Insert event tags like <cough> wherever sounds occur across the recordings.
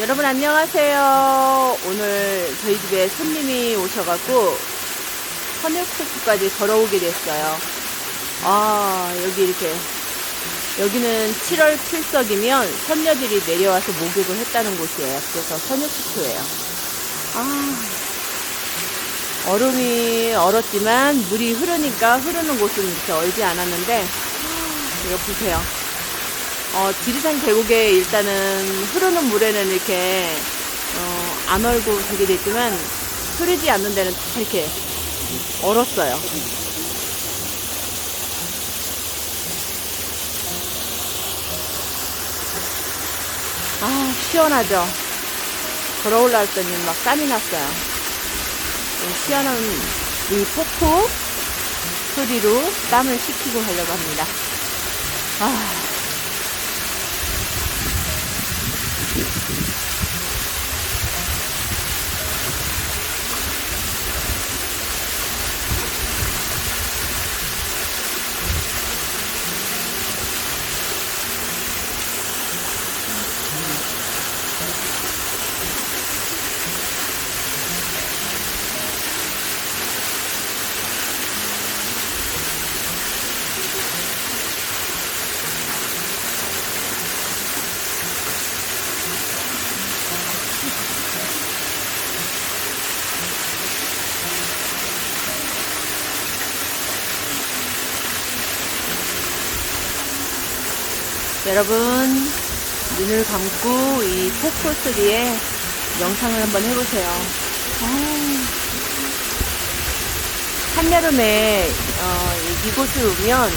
여러분 안녕하세요. 오늘 저희 집에 손님이 오셔갖고 선역국수까지 걸어오게 됐어요. 아 여기 이렇게 여기는 7월 7석이면 선녀들이 내려와서 목욕을 했다는 곳이에요. 그래서 선역국수예요. 아 얼음이 얼었지만 물이 흐르니까 흐르는 곳은 이렇게 얼지 않았는데 이거 보세요. 어, 지리산 계곡에 일단은 흐르는 물에는 이렇게 어, 안 얼고 되게 됐지만 흐르지 않는 데는 다 이렇게 얼었어요. 아 시원하죠. 걸어 올라왔더니 막 땀이 났어요. 이 시원한 이 폭포 소리로 땀을 식히고 가려고 합니다. 아. 여러분 눈을 감고 이 폭포 소리에 영상을 한번 해보세요. 아우, 한여름에 어, 이- 이곳을 오면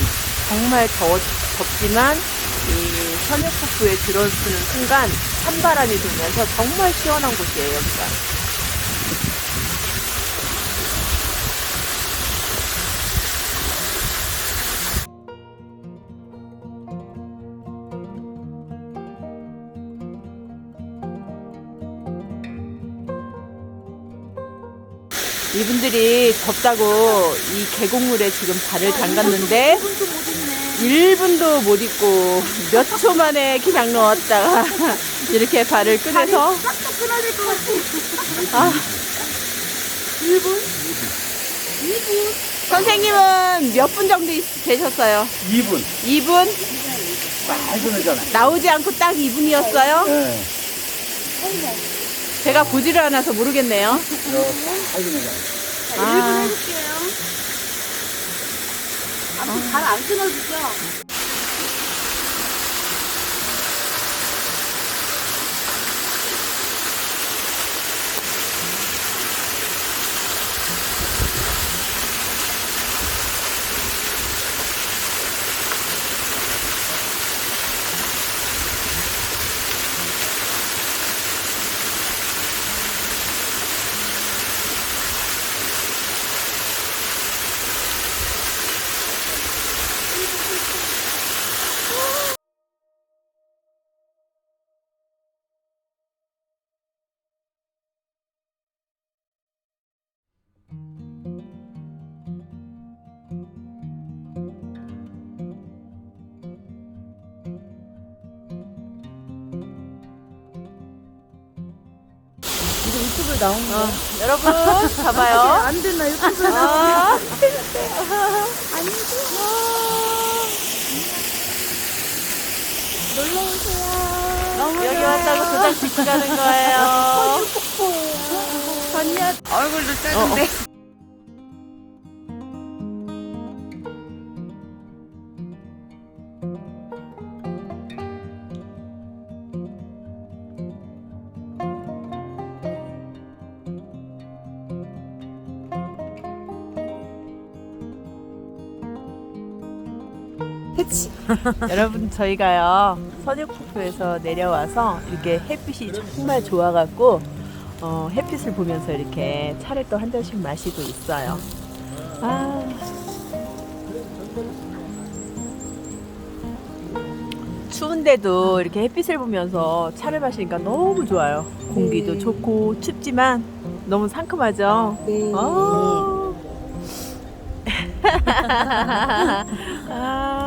정말 더워, 덥지만 이 선역폭포에 들어서는 순간 찬바람이 불면서 정말 시원한 곳이에요 여기가. 이분들이 덥다고 이 계곡물에 지금 발을 담갔는데 1분도 못 있고 몇 초 만에 그냥 넣었다가 <laughs> 이렇게 발을 꺼내서 싹둑 끊어질 것 같아. 아, 1분? 선생님은 몇 분 정도 있- 되셨어요? 2분. 2분? 잘 끊어잖아. 나오지 않고 딱 2분이었어요? 예. 제가 보지를 않아서 모르겠네요. 자, 아. 1분 해볼게요. 앞으로 잘안 끊어지죠? 유튜브에 나온 거. 어, 여러분, 봐봐요. 안 됐나, 유튜브에 나온 아, 놀러 오세요. 여기 왔다고 도장 찍고 가는 거예요. 언니야. 얼굴도 어, 작은데. <laughs> 여러분 저희가요 선육폭포에서 내려와서 이렇게 햇빛이 정말 좋아갖고 어, 햇빛을 보면서 이렇게 차를 또 한 잔씩 마시고 있어요. 아. 추운데도 이렇게 햇빛을 보면서 차를 마시니까 너무 좋아요. 공기도 네. 좋고 춥지만 너무 상큼하죠. 네. <laughs> 아. 아,